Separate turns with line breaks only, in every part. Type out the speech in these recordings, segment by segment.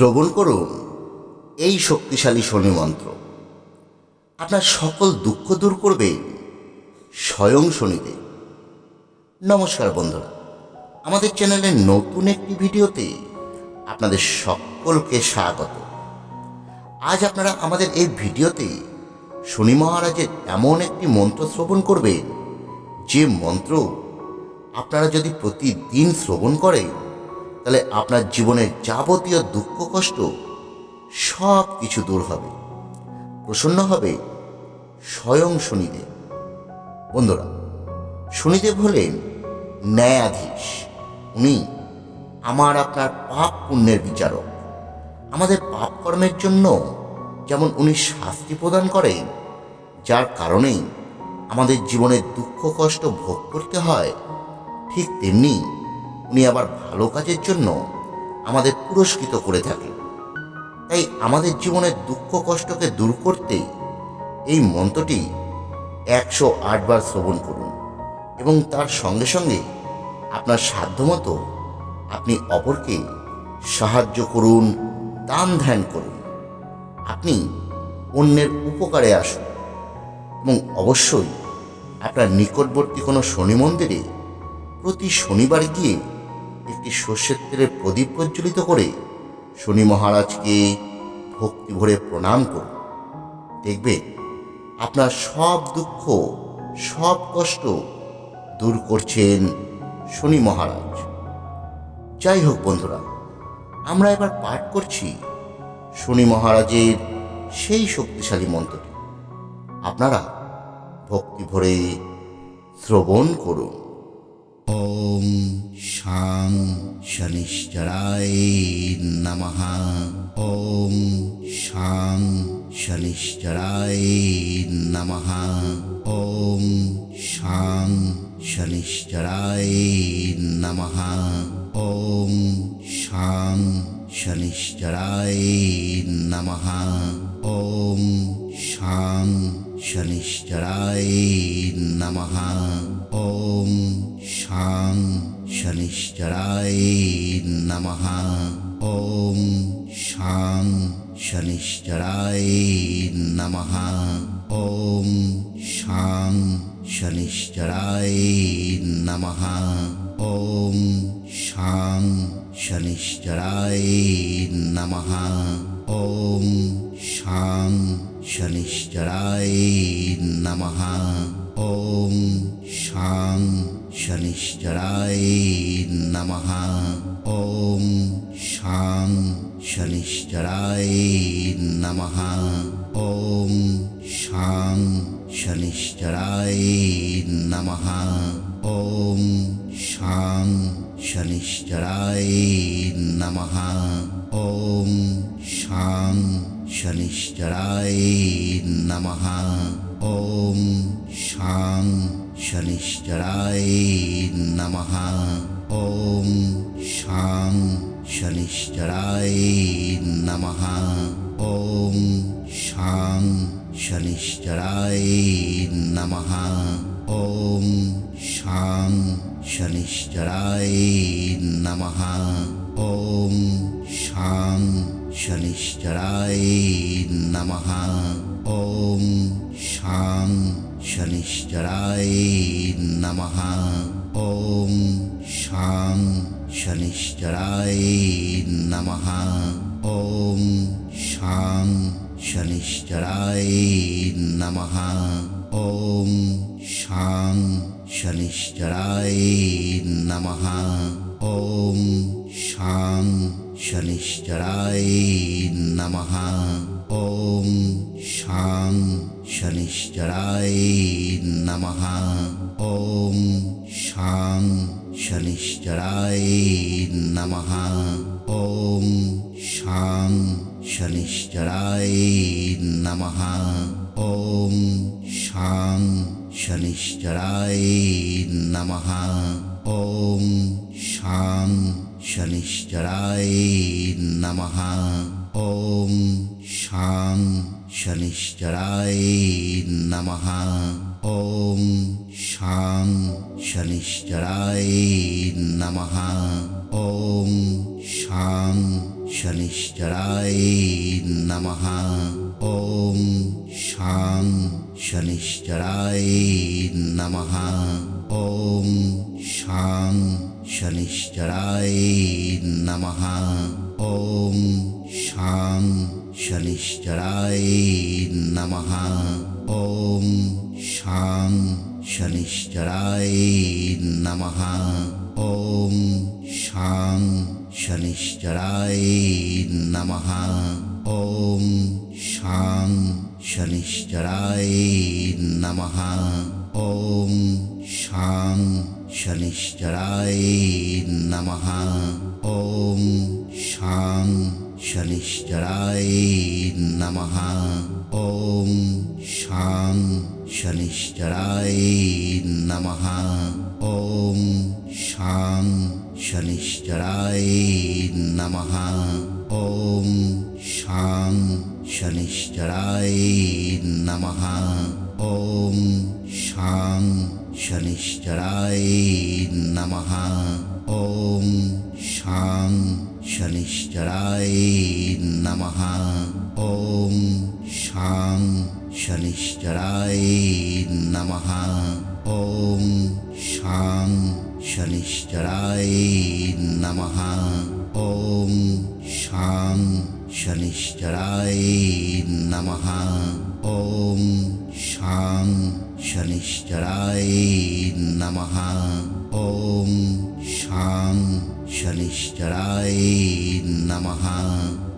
শ্রবণ করুন। এই শক্তিশালী শনি মন্ত্র। আপনার সকল দুঃখ দূর করবে স্বয়ং শনিদেব। নমস্কার বন্ধুরা। আমাদের চ্যানেলের নতুন একটি ভিডিওতে আপনাদের সকলকে স্বাগত। আজ আপনারা আমাদের এই ভিডিওতে শনি মহারাজের এমন একটি মন্ত্র শ্রবণ করবেন, যে মন্ত্র আপনারা যদি প্রতিদিন শ্রবণ করেন তাহলে আপনার জীবনের যাবতীয় দুঃখ, কষ্ট, সব কিছু দূর হবে। প্রসন্ন হবে স্বয়ং শনিদেব। বন্ধুরা, শনিদেব হলেন ন্যায়াধীশ। উনি আমার আপনার পাপ পুণ্যের বিচারক। আমাদের পাপ কর্মের জন্য যেমন উনি শাস্তি প্রদান করেন, যার কারণেই আমাদের জীবনের দুঃখ, কষ্ট ভোগ করতে হয়, ঠিক তেমনি উনি আবার ভালো কাজের জন্য আমাদের পুরস্কৃত করে থাকেন। তাই আমাদের জীবনের দুঃখ কষ্টকে দূর করতে এই মন্ত্রটি একশো আটবার শ্রবণ করুন এবং তার সঙ্গে সঙ্গে আপনার সাধ্যমতো আপনি অপরকে সাহায্য করুন, দান ধ্যান করুন। আপনি অন্যের উপকারে আসুন এবং অবশ্যই আপনার নিকটবর্তী কোনো শনি মন্দিরে প্রতি শনিবার গিয়ে সর্ষের তেলের প্রদীপ প্রজ্বলিত করে শনি মহারাজকে ভক্তি ভরে প্রণাম করুন। দেখবেন আপনার সব দুঃখ, সব কষ্ট দূর করছেন শনি মহারাজ। যাই হোক বন্ধুরা, আমরা এবার পাঠ করছি শনি মহারাজের সেই শক্তিশালী মন্ত্রটি। আপনারা ভক্তি ভরে শ্রবণ করুন। ওম শাং শনিশ্চরায় নমঃ। ওম শাং শনিশ্চরায় নমঃ। ওম শাং শনিশ্চরায় নমঃ। ওম শাং শনিশ্চরায় নমঃ। ওম শাং শনিশ্চরায় নমঃ। ওম শাং শনিশ্চরায় নমঃ। ওম শাং শনিশ্চরায় নমঃ। ওম শাং শনিশ্চরায় নমঃ। ওম শাং শনিশ্চরায় নমঃ। ওম শাং শনিশ্চরায় নমঃ। ওম শাং শনিশ্চরায় নমঃ। ওম শাং শনিশ্চরায় নমঃ। ওম শাং শনিশ্চরায় নমঃ। ওম শাং শনিশ্চরায় নমঃ। ওম শাং শনিশ্চরায় নমঃ। ওম শাং শনিশ্চরায় নমঃ। ওম শাং শনিশ্চরায় নমঃ। ওম শাং শনিশ্চরায় নমঃ। ওম শাং শনিশ্চরায় নমঃ। ওম শাং শনিশ্চরায় নমঃ। ওম শাং শনিশ্চরায় নমঃ। ওম শাং শনিশ্চরায় নমঃ। ওম শাং শনিশ্চরায় নমঃ। ওম শাং শনিশ্চরায় নমঃ। ওম শাং শনিশ্চরায় নমঃ। ওম শাং শনিশ্চরায় নমঃ ওম শাং শনিশ্চরায় নমঃ ওম শাং শনিশ্চরায় নমঃ ওম শাং শনিশ্চরায় নমঃ ওম শাং শনিশ্চরায় নমঃ ওম শাং শনিশ্চরায় নমঃ। ওম শাং শনিশ্চরায় নমঃ। ওম শাং শনিশ্চরায় নমঃ। ওম শাং শনিশ্চরায় নমঃ। ওম শাং শনিশ্চরায় নমঃ। ওম শাং শনিশ্চরায় নমঃ। ওম শাং শনিশ্চরায় নমঃ। ওম শাং শনিশ্চরায় নমঃ। ওম শাং শনিশ্চরায় নমঃ। ওম শাং শনিশ্চরায় নমঃ। ওম শাং শনিশ্চরায় নমঃ। ওম শাং শনিশ্চরায় নমঃ। ওম শাং শনিশ্চরায় নমঃ। ওম শাং শনিশ্চরায় নমঃ। ওম শাং শনিশ্চরায় নমঃ। ওম শাং শনিশ্চরায় নমহা ওম শাং শনিশ্চরায় নমহা ওম শাং শনিশ্চরায় নমহা ওম শাং শনিশ্চরায় নমহা ওম শাং শনিশ্চরায় নমহা ওম শাং শনিশ্চরায় নমঃ।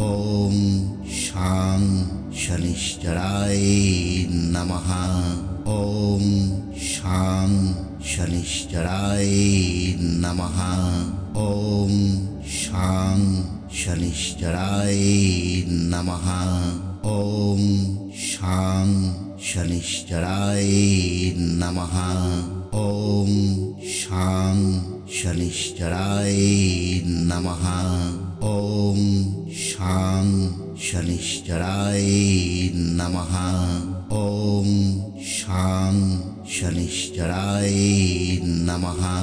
ওম শাং শনিশ্চরায় নমঃ। ওম শাং শনিশ্চরায় নমঃ। ওম শাং শনিশ্চরায় নমঃ। ওম শাং শনিশ্চরায় নমঃ। ওম শাং শনিশ্চরায় নমহা ওম শাং শনিশ্চরায় নমহা ওম শাং শনিশ্চরায় নমহা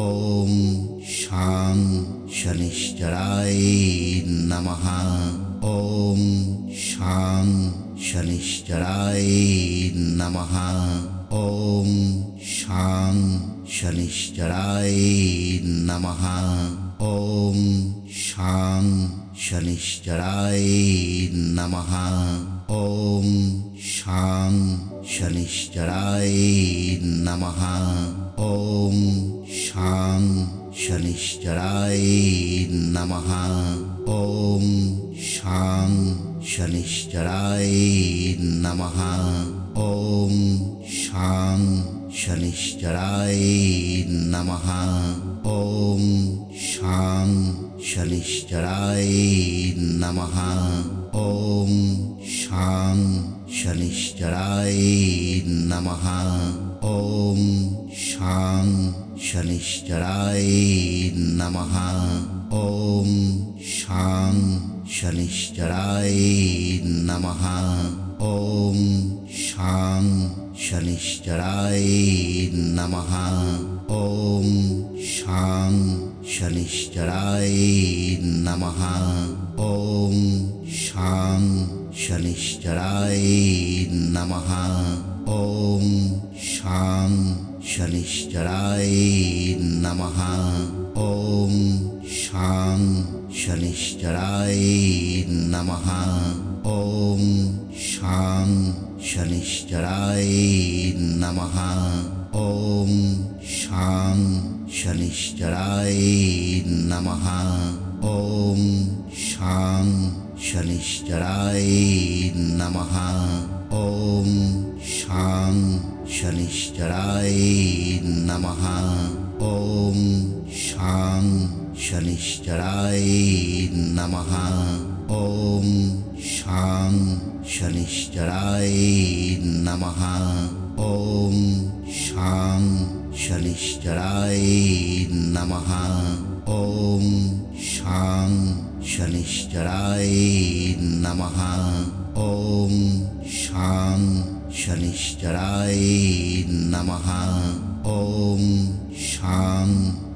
ওম শাং শনিশ্চরায় নমহা ওম শাং শনিশ্চরায় নমহা ওম শাং শনিশ্চরায় নমঃ। ওম শাং শনিশ্চরায় নমঃ। ওম শাং শনিশ্চরায় নমঃ। ওম শাং শনিশ্চরায় নমঃ। ওম শাং শনিশ্চরায় নমঃ। ওম শাং শনিশ্চরায় নমহা ওম শাং শনিশ্চরায় নমহা ওম শাং শনিশ্চরায় নমহা ওম শাং শনিশ্চরায় নমহা ওম শাং শনিশ্চরায় নমহা ওম শাং শনিশ্চরায় নমঃ ওম শাং শনিশ্চরায় নমঃ ওম শাং শনিশ্চরায় নমঃ ওম শাং শনিশ্চরায় নমঃ ওম শাং শনিশ্চরায় নমঃ ওম সাং শনিশ্চরায় নমঃ। ওম সাং শনিশ্চরায় নমঃ। ওম সাং শনিশ্চরায় নমঃ। ওম সাং শনিশ্চরায় নমঃ। ওম সাং শনিশ্চরায় নমঃ। ওম শাং শনিশ্চরায় নমঃ ওম শাং শনিশ্চরায় নমঃ ওম শাং শনিশ্চরায় নমঃ ওম শাং শনিশ্চরায় নমঃ ওম শাং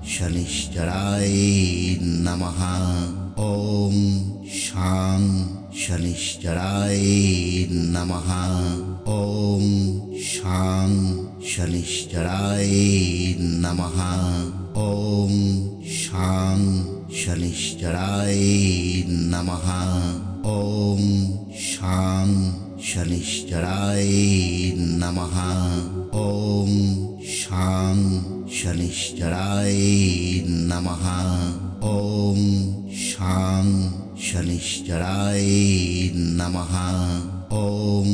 শনিশ্চরায় নমঃ ওম শাং শনিশ্চরায় নমঃ। ওম শাং শনিশ্চরায় নমঃ। ওম শাং শনিশ্চরায় নমঃ। ওম শাং শনিশ্চরায় নমঃ। ওম শাং শনিশ্চরায় নমঃ। ওম শাং শনিশ্চরায় নমঃ ওম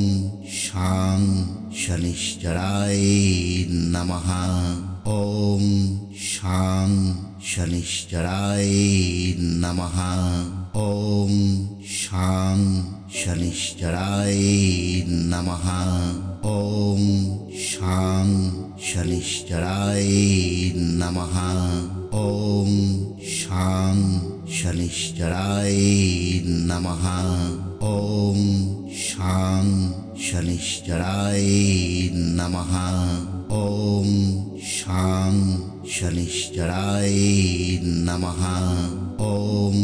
শাং শনিশ্চরায় নমঃ ওম শাং শনিশ্চরায় নমঃ ওম শাং শনিশ্চরায় নমঃ ওম শাং শনিশ্চরায় নমঃ ওম শাং শনিশ্চরায় নমঃ। ওম শাং শনিশ্চরায় নমঃ। ওম শাং শনিশ্চরায় নমঃ। ওম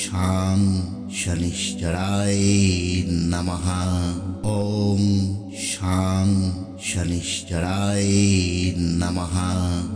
শাং শনিশ্চরায় নমঃ। ওম শাং শনিশ্চরায় নমঃ।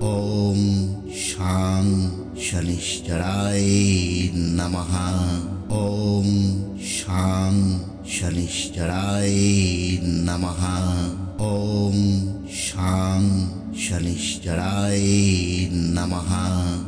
ওম শাং শনিশ্চরায় নমঃ। ওম শাং শনিশ্চরায় নমঃ। ওম শাং শনিশ্চরায় নমঃ।